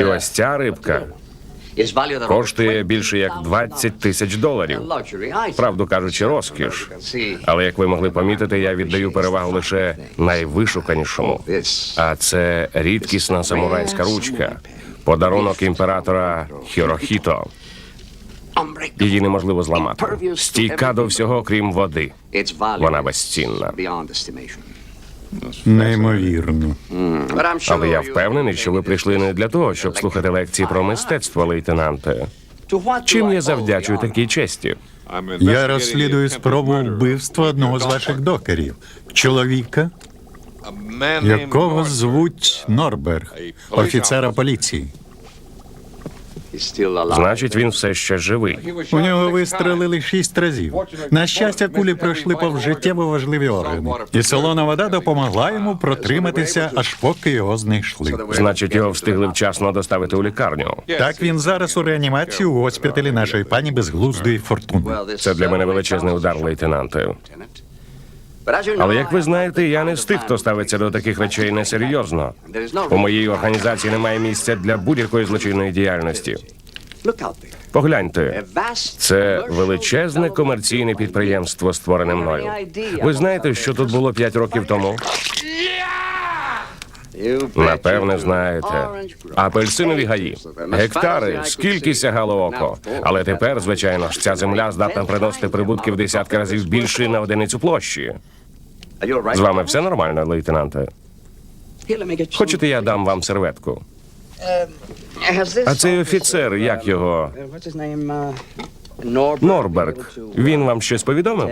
І ось ця рибка коштує більше як 20 тисяч доларів. Правду кажучи, розкіш. Але як ви могли помітити, я віддаю перевагу лише найвишуканішому. А це рідкісна самурайська ручка, подарунок імператора Хірохіто. Її неможливо зламати. Стійка до всього, крім води. Вона безцінна. Неймовірно. Але я впевнений, що ви прийшли не для того, щоб слухати лекції про мистецтво, лейтенанте. Чим я завдячую такій честі? Я розслідую спробу вбивства одного з ваших докерів, чоловіка, якого звуть Норберг, офіцера поліції. Значить, він все ще живий. У нього вистрелили шість разів. На щастя, кулі пройшли повз життєво важливі органи, і солона вода допомогла йому протриматися, аж поки його знайшли. Значить, його встигли вчасно доставити у лікарню. Так він зараз у реанімації у госпіталі нашої пані безглуздої фортуни. Це для мене величезний удар, лейтенанте. Але як ви знаєте, я не з тих, хто ставиться до таких речей несерйозно. У моїй організації немає місця для будь-якої злочинної діяльності. Погляньте, це величезне комерційне підприємство, створене мною. Ви знаєте, що тут було п'ять років тому? Напевне, знаєте. Апельсинові гаї. Гектари, скільки сягало око. Але тепер, звичайно ж, ця земля здатна приносити прибутки в десятки разів більше на одиницю площі. З вами все нормально, лейтенанте? Хочете, я дам вам серветку? А цей офіцер, як його? Норберг, він вам щось повідомив?